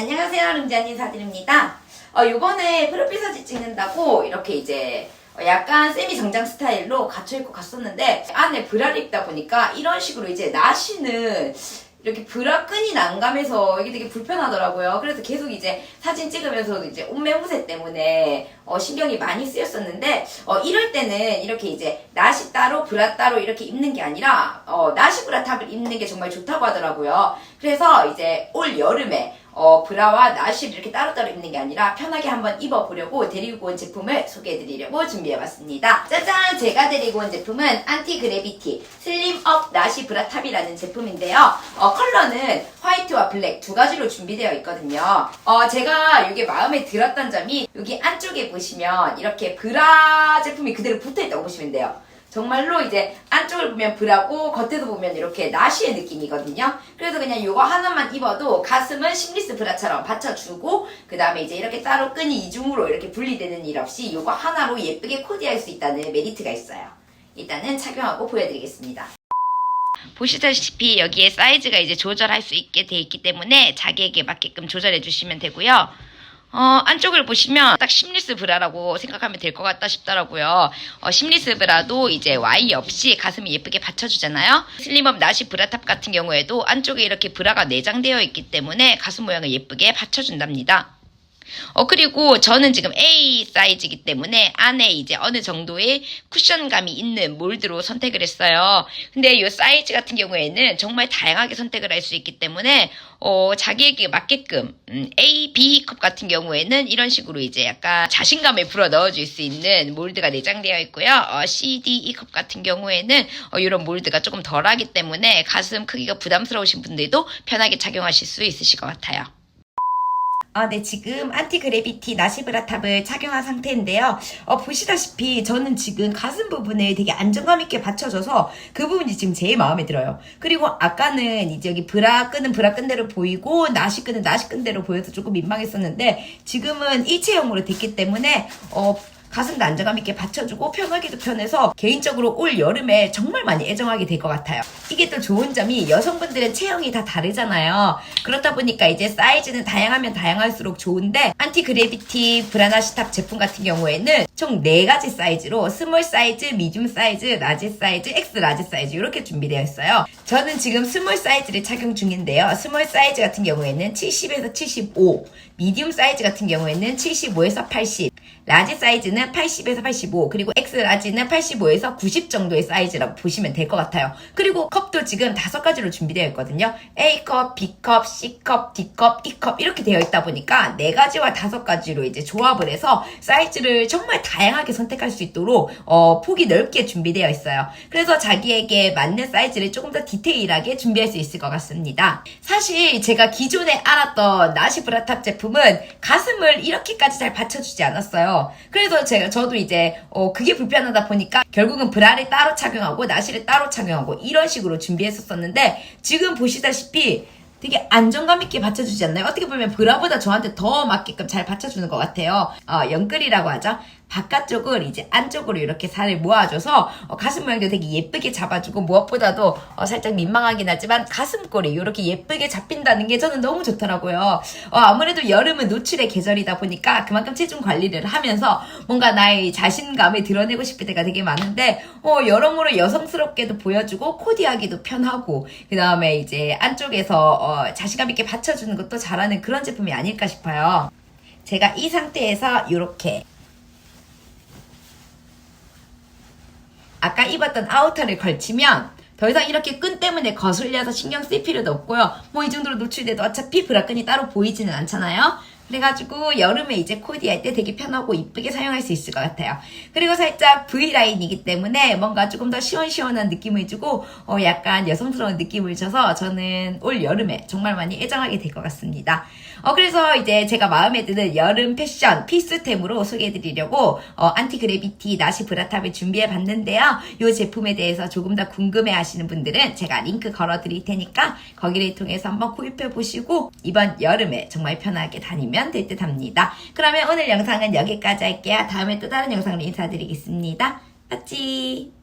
안녕하세요. 룽지안 인사드립니다. 어, 요번에 프로필 사진 찍는다고 이렇게 이제 어, 약간 세미 정장 스타일로 갖춰입고 갔었는데 안에 브라를 입다 보니까 이런 식으로 이제 나시는 이렇게 브라 끈이 난감해서 이게 되게 불편하더라고요. 그래서 계속 이제 사진 찍으면서 이제 옷매무새 때문에 어, 신경이 많이 쓰였었는데 어, 이럴 때는 이렇게 이제 나시 따로 브라 따로 이렇게 입는 게 아니라 어, 나시 브라 탑을 입는 게 정말 좋다고 하더라고요. 그래서 이제 올 여름에 어, 브라와 나시를 이렇게 따로따로 입는 게 아니라 편하게 한번 입어보려고 데리고 온 제품을 소개해드리려고 준비해봤습니다. 짜잔! 제가 데리고 온 제품은 안티그래비티 슬림업 나시 브라탑이라는 제품인데요. 어, 컬러는 화이트와 블랙 두 가지로 준비되어 있거든요. 어, 제가 이게 마음에 들었던 점이 여기 안쪽에 보시면 이렇게 브라 제품이 그대로 붙어있다고 보시면 돼요. 정말로 이제 안쪽을 보면 브라고 겉에도 보면 이렇게 나시의 느낌이거든요. 그래서 그냥 이거 하나만 입어도 가슴은 심리스 브라처럼 받쳐주고 그 다음에 이제 이렇게 따로 끈이 이중으로 이렇게 분리되는 일 없이 이거 하나로 예쁘게 코디할 수 있다는 메리트가 있어요. 일단은 착용하고 보여드리겠습니다. 보시다시피 여기에 사이즈가 이제 조절할 수 있게 돼 있기 때문에 자기에게 맞게끔 조절해 주시면 되고요. 어, 안쪽을 보시면 딱 심리스 브라라고 생각하면 될 것 같다 싶더라고요. 어, 심리스 브라도 이제 Y 없이 가슴이 예쁘게 받쳐주잖아요. 슬림업 나시 브라탑 같은 경우에도 안쪽에 이렇게 브라가 내장되어 있기 때문에 가슴 모양을 예쁘게 받쳐준답니다. 어, 그리고 저는 지금 A 사이즈이기 때문에 안에 이제 어느 정도의 쿠션감이 있는 몰드로 선택을 했어요. 근데 이 사이즈 같은 경우에는 정말 다양하게 선택을 할 수 있기 때문에, 어, 자기에게 맞게끔, 음, A, B 컵 같은 경우에는 이런 식으로 이제 약간 자신감을 불어 넣어줄 수 있는 몰드가 내장되어 있고요. 어, C, D, E 컵 같은 경우에는, 어, 이런 몰드가 조금 덜하기 때문에 가슴 크기가 부담스러우신 분들도 편하게 착용하실 수 있으실 것 같아요. 아, 네, 지금 안티그래비티 나시브라 탑을 착용한 상태인데요. 어, 보시다시피 저는 지금 가슴 부분에 되게 안정감 있게 받쳐져서 그 부분이 지금 제일 마음에 들어요. 그리고 아까는 이제 여기 브라 끈은 브라 끈대로 보이고 나시 끈은 나시 끈대로 보여서 조금 민망했었는데 지금은 일체형으로 됐기 때문에 어, 가슴도 안정감 있게 받쳐주고 편하기도 편해서 개인적으로 올 여름에 정말 많이 애정하게 될 것 같아요. 이게 또 좋은 점이 여성분들은 체형이 다 다르잖아요. 그렇다 보니까 이제 사이즈는 다양하면 다양할수록 좋은데 안티 그래비티 브라나시탑 제품 같은 경우에는 총 4가지 사이즈로 스몰 사이즈, 미디움 사이즈, 라지 사이즈, 엑스 라지 사이즈 이렇게 준비되어 있어요. 저는 지금 스몰 사이즈를 착용 중인데요. 스몰 사이즈 같은 경우에는 70에서 75, 미디움 사이즈 같은 경우에는 75에서 80, 라지 사이즈는 80에서 85, 그리고 X 라지는 85에서 90 정도의 사이즈라고 보시면 될 것 같아요. 그리고 컵도 지금 다섯 가지로 준비되어 있거든요. A컵, B컵, C컵, D컵, E컵 이렇게 되어 있다 보니까 네 가지와 다섯 가지로 이제 조합을 해서 사이즈를 정말 다양하게 선택할 수 있도록 어, 폭이 넓게 준비되어 있어요. 그래서 자기에게 맞는 사이즈를 조금 더 디테일하게 준비할 수 있을 것 같습니다. 사실 제가 기존에 알았던 나시 브라탑 제품은 가슴을 이렇게까지 잘 받쳐주지 않았어요. 그래서 제가 저도 이제 어, 그게 불편하다 보니까 결국은 브라를 따로 착용하고 나시를 따로 착용하고 이런 식으로 준비했었었는데 지금 보시다시피 되게 안정감 있게 받쳐주지 않나요? 어떻게 보면 브라보다 저한테 더 맞게끔 잘 받쳐주는 것 같아요. 어, 연끌이라고 하죠. 바깥쪽을 이제 안쪽으로 이렇게 살을 모아줘서 어, 가슴 모양도 되게 예쁘게 잡아주고 무엇보다도 어, 살짝 민망하긴 하지만 가슴골이 이렇게 예쁘게 잡힌다는 게 저는 너무 좋더라고요. 어, 아무래도 여름은 노출의 계절이다 보니까 그만큼 체중 관리를 하면서 뭔가 나의 자신감을 드러내고 싶을 때가 되게 많은데 어, 여러모로 여성스럽게도 보여주고 코디하기도 편하고 그 다음에 이제 안쪽에서 어, 자신감 있게 받쳐주는 것도 잘하는 그런 제품이 아닐까 싶어요. 제가 이 상태에서 이렇게 아까 입었던 아우터를 걸치면 더 이상 이렇게 끈 때문에 거슬려서 신경 쓸 필요도 없고요. 뭐 이 정도로 노출돼도 어차피 브라끈이 따로 보이지는 않잖아요. 그래가지고 여름에 이제 코디할 때 되게 편하고 이쁘게 사용할 수 있을 것 같아요. 그리고 살짝 V라인이기 때문에 뭔가 조금 더 시원시원한 느낌을 주고 어 약간 여성스러운 느낌을 줘서 저는 올 여름에 정말 많이 애정하게 될 것 같습니다. 어 그래서 이제 제가 마음에 드는 여름 패션 필수템으로 소개해드리려고 어 안티그래비티 나시 브라탑을 준비해 봤는데요. 이 제품에 대해서 조금 더 궁금해 하시는 분들은 제가 링크 걸어 드릴 테니까 거기를 통해서 한번 구입해 보시고 이번 여름에 정말 편하게 다니 면 될 듯 합니다. 그러면 오늘 영상은 여기까지 할게요. 다음에 또 다른 영상으로 인사드리겠습니다. 빠찌!